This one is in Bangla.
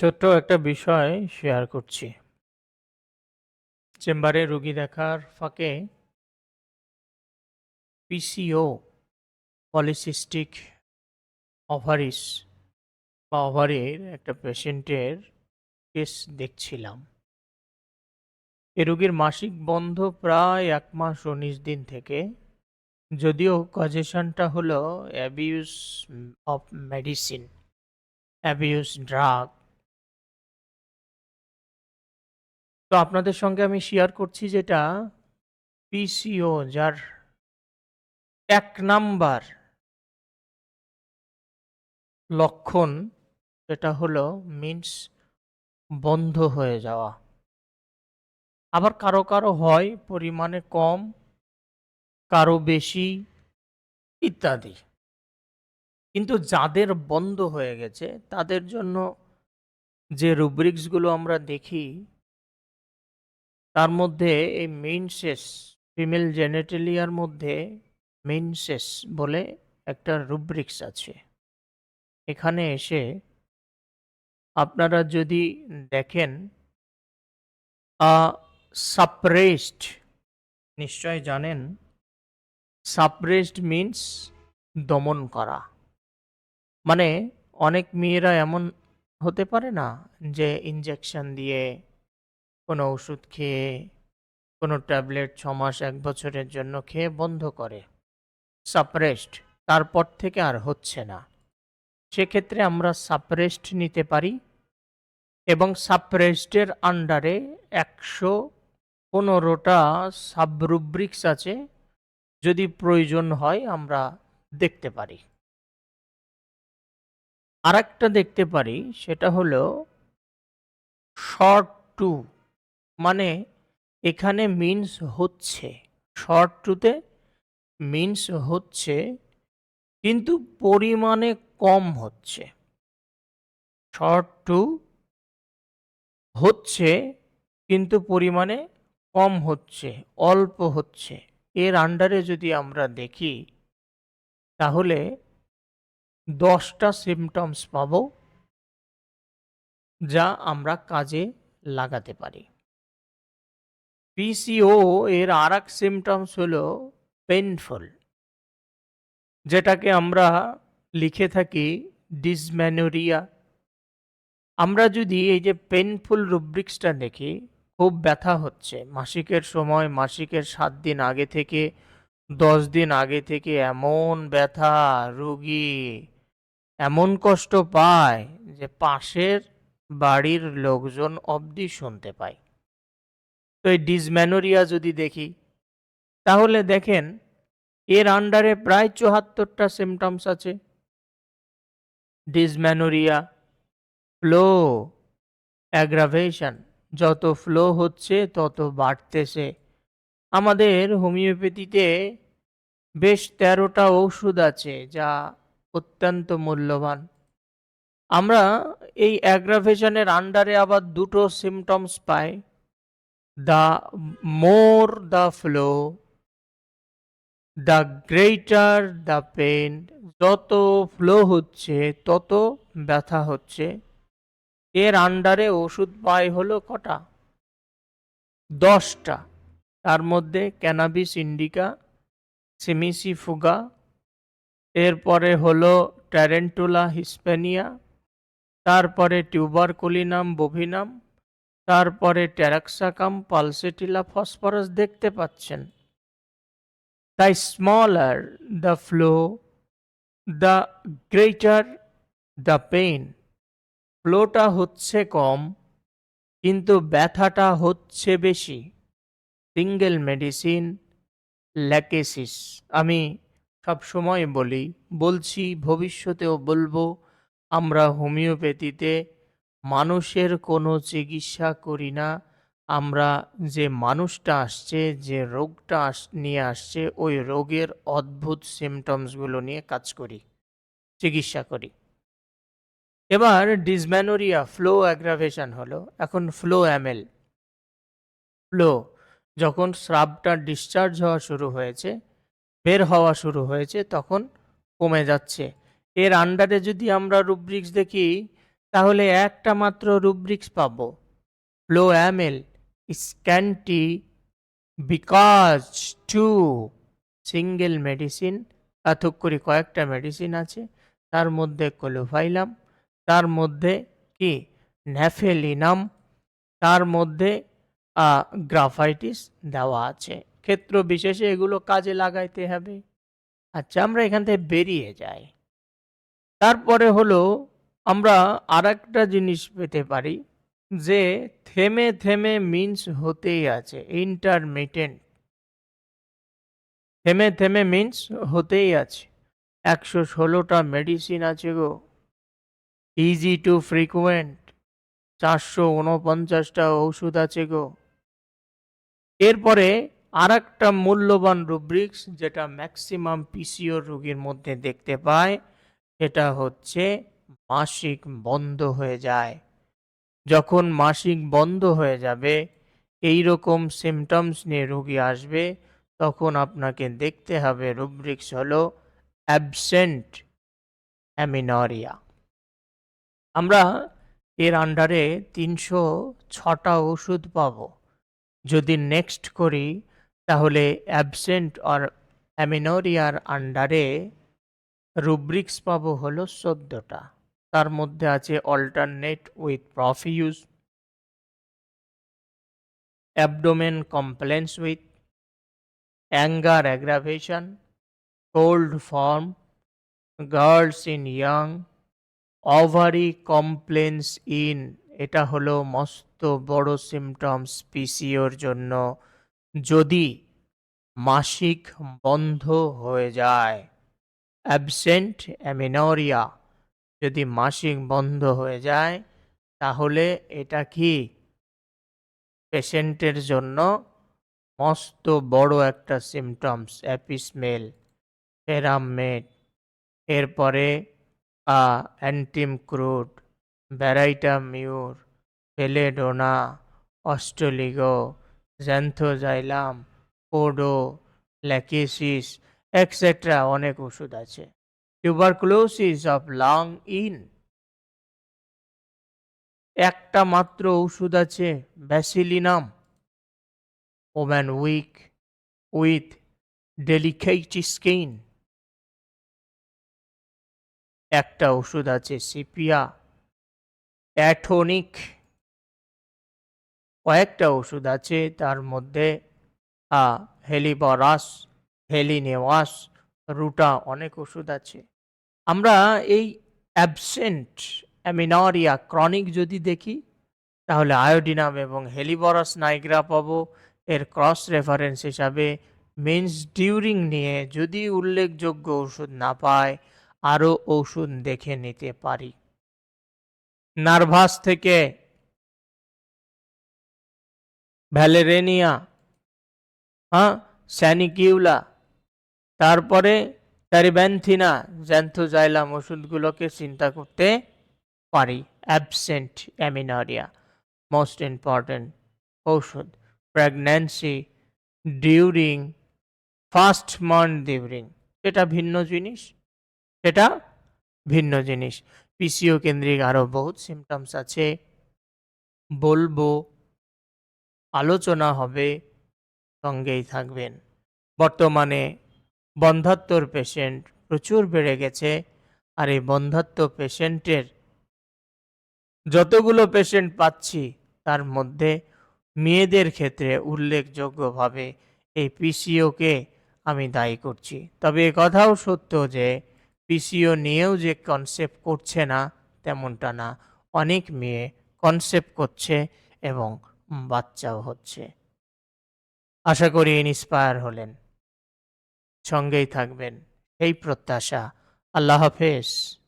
ছোট্ট একটা বিষয় শেয়ার করছি। চেম্বারে রুগী দেখার ফাঁকে পিসিও পলিসিস্টিক ওভারিস বা ওভারির একটা পেশেন্টের কেস দেখছিলাম। এ রুগীর মাসিক বন্ধ প্রায় এক মাস উনিশ দিন থেকে যদিও কজেশনটা হলো abuse of medicine abuse drug তো আপনাদের সঙ্গে আমি শেয়ার করছি যেটা পিসিও যার এক নাম্বার লক্ষণ সেটা হলো মিন্স বন্ধ হয়ে যাওয়া। আবার কারও কারও হয় পরিমাণে কম, কারও বেশি ইত্যাদি। কিন্তু যাদের বন্ধ হয়ে গেছে, তাদের জন্য যে রুব্রিক্সগুলো আমরা দেখি তার মধ্যে এই মেইনসেস ফিমেল জেনেটেলিয়ার মধ্যে মেইনসেস বলে একটা রুব্রিক্স আছে। এখানে এসে আপনারা যদি দেখেন সাপ্রেসড নিশ্চয় জানেন সাপ্রেসড মিন্স দমন করা। মানে অনেক মেয়েরা এমন হতে পারে না যে ইঞ্জেকশন দিয়ে কোনো ওষুধ খেয়ে, কোনো ট্যাবলেট ছ মাস, এক বছরের জন্য খেয়ে বন্ধ করে। সাপ্রেসড, তারপর থেকে আর হচ্ছে না। সেক্ষেত্রে আমরা সাপ্রেসড নিতে পারি এবং সাপ্রেসডের আন্ডারে একশো পনেরোটা সাবরুব্রিক্স আছে, যদি প্রয়োজন হয় আমরা দেখতে পারি। আর দেখতে পারি, সেটা হলো শর্ট টু। মানে এখানে মিন্স হচ্ছে। শর্ট টুতে মিন্স হচ্ছে, কিন্তু পরিমাণে কম হচ্ছে। শর্ট টু হচ্ছে, কিন্তু পরিমাণে কম হচ্ছে, অল্প হচ্ছে। এর আন্ডারে যদি আমরা দেখি, তাহলে দশটা সিমটমস পাব, যা আমরা কাজে লাগাতে পারি। পিসিও এর আর এক সিমটমস হলো পেনফুল যেটাকে আমরা লিখে থাকি ডিসম্যানোরিয়া আমরা যদি এই যে পেনফুল রুব্রিক্সটা দেখি, খুব ব্যথা হচ্ছে। মাসিকের সময়, মাসিকের সাত দিন আগে থেকে, দশ দিন আগে থেকে এমন ব্যথা, রুগী এমন কষ্ট পায় যে পাশের বাড়ির লোকজন অবধি শুনতে পায়। তো এই ডিসম্যানোরিয়া যদি দেখি, তাহলে দেখেন এর আন্ডারে প্রায় চুয়াত্তরটা সিমটমস আছে। ডিসম্যানোরিয়া ফ্লো অ্যাগ্রাভেশন যত ফ্লো হচ্ছে তত বাড়তেছে। আমাদের হোমিওপ্যাথিতে বেশ তেরোটা ঔষধ আছে যা অত্যন্ত মূল্যবান। আমরা এই অ্যাগ্রাভেশনের আন্ডারে আবার দুটো সিমটমস পাই। The more the flow the greater the pain যত ফ্লো হচ্ছে, তত ব্যথা হচ্ছে। এর আন্ডারে ওষুধ পাই হলো কটা? দশটা। তার মধ্যে ক্যানাবিস ইন্ডিকা সিমিসিফুগা এরপরে হলো ট্যারেন্টুলা হিসপেনিয়া তারপরে টিউবারকুলিনাম বোভিনাম তারপরে ট্যারাক্সাকাম পালসেটিলা ফসফরাস দেখতে পাচ্ছেন। তাই smaller, the flow, the greater, the pain. ফ্লোটা হচ্ছে কম, কিন্তু ব্যথাটা হচ্ছে বেশি। Single medicine, Lachesis. আমি সব সময় বলি, বলছি, ভবিষ্যতেও বলব, আমরা হোমিওপ্যাথিতে মানুষের কোনো চিকিৎসা করি না। আমরা যে মানুষটা আসছে, যে রোগটা আস, নিয়ে আসছে, ওই রোগের অদ্ভুত সিমটমসগুলো নিয়ে কাজ করি, চিকিৎসা করি। এবার ডিসম্যানোরিয়া ফ্লো অ্যাগ্রাভেশন হলো। এখন ফ্লো অ্যামেল ফ্লো যখন স্রাবটা ডিসচার্জ হওয়া শুরু হয়েছে, বের হওয়া শুরু হয়েছে, তখন কমে যাচ্ছে। এর আন্ডারে যদি আমরা রুব্রিক্স দেখি তাহলে একটা মাত্র রুব্রিক্স পাব। Flow amel scanty because to single medicine এতক করে কয়েকটা মেডিসিন আছে, তার মধ্যে কোলোফাইলাম তার মধ্যে কি? ন্যাফেলিনাম তার মধ্যে গ্রাফাইটিস দেওয়া আছে। ক্ষেত্র বিশেষে এগুলো কাজে লাগাইতে হবে। আচ্ছা আমরা এখান থেকে বেরিয়ে যাই। তারপরে হলো আমরা আর একটা জিনিস পেতে পারি, যে থেমে থেমে মিন্স হতেই আছে ইন্টারমিটেন্ট থেমে থেমে মিন্স হতেই আছে। একশো ষোলোটা মেডিসিন আছে গো। ইজি টু ফ্রিকুয়েন্ট চারশো উনপঞ্চাশটা ওষুধ আছে গো। এরপরে আর একটা মূল্যবান রুব্রিক্স যেটা ম্যাক্সিমাম পিসিও রোগীর মধ্যে দেখতে পায়, সেটা হচ্ছে মাসিক বন্ধ হয়ে যায়। যখন মাসিক বন্ধ হয়ে যাবে এই রকম সিমটমস নিয়ে রোগী আসবে, তখন আপনাকে দেখতে হবে রুব্রিক্স হলো অ্যাবসেন্ট অ্যামিনরিয়া আমরা এর আন্ডারে তিনশো ছটা ওষুধ পাব। যদি নেক্সট করি, তাহলে অ্যাবসেন্ট আর অ্যামিনোরিয়ার আন্ডারে রুব্রিক্স পাবো হলো চোদ্দোটা। তার মধ্যে আছে alternate with profuse abdomen complaints with anger aggravation cold form girls in young ovary complaints in এটা হলো মস্ত বড় সিমটমস পিসিওর জন্য, যদি মাসিক বন্ধ হয়ে যায়। অ্যাবসেন্ট অ্যামিনোরিয়া যদি মাসিক বন্ধ হয়ে যায়, তাহলে এটা কি পেশেন্টের জন্য মস্ত বড় একটা symptoms apis mel ferrum met এরপরে, আ antim crude baryta mur belladonna অস্ট্রোলিগো xanthoxylum podo lachesis etcetera অনেক ওষুধ আছে। টিউবারকুলোসিস অফ লাং ইন একটা মাত্র ওষুধ আছে bacillinum woman weak with delicate skin একটা ওষুধ আছে সিপিয়া অ্যাঠোনিক কয়েকটা ওষুধ আছে, তার মধ্যে হেলিবরাস, হেলিনেওয়াস, রুটা, অনেক ওষুধ আছে। আমরা এই অ্যাবসেন্ট অ্যামিনারিয়া ক্রনিক যদি দেখি, তাহলে আয়োডিনাম এবং হেলিবরাস নাইগ্রা পাবো। এর ক্রস রেফারেন্স হিসাবে মিন্স ডিউরিং নিয়ে যদি উল্লেখযোগ্য ওষুধ না পায়, আরও ওষুধ দেখে নিতে পারি। নার্ভাস থেকে ভ্যালেরেনিয়া হ্যাঁ স্যানিকিউলা, তারপরে ট্যারিব্যান্থিনা জ্যান্থোজাইলাম ওষুধগুলোকে চিন্তা করতে পারি অ্যাবসেন্ট অ্যামিনারিয়া মোস্ট ইম্পর্টেন্ট ঔষধ pregnancy during first month during সেটা ভিন্ন জিনিস, সেটা ভিন্ন জিনিস। পিসিও কেন্দ্রিক আরও বহুত সিমটমস আছে, বলব, আলোচনা হবে, সঙ্গেই থাকবেন। বর্তমানে বন্ধাত্মর পেশেন্ট প্রচুর বেড়ে গেছে, আর এই বন্ধাত্ম পেশেন্টের যতগুলো পেশেন্ট পাচ্ছি, তার মধ্যে মেয়েদের ক্ষেত্রে উল্লেখযোগ্যভাবে এই পিসিওকে আমি দায়ী করছি। তবে কথাও সত্য যে পিসিও নিয়েও যে কনসেপ্ট করছে না, তেমনটা না। অনেক মেয়ে কনসেপ্ট করছে এবং বাচ্চাও হচ্ছে। আশা করি ইন্সপায়ার হলেন। সঙ্গেই থাকবেন। এই প্রত্যাশা। আল্লাহ হাফেজ।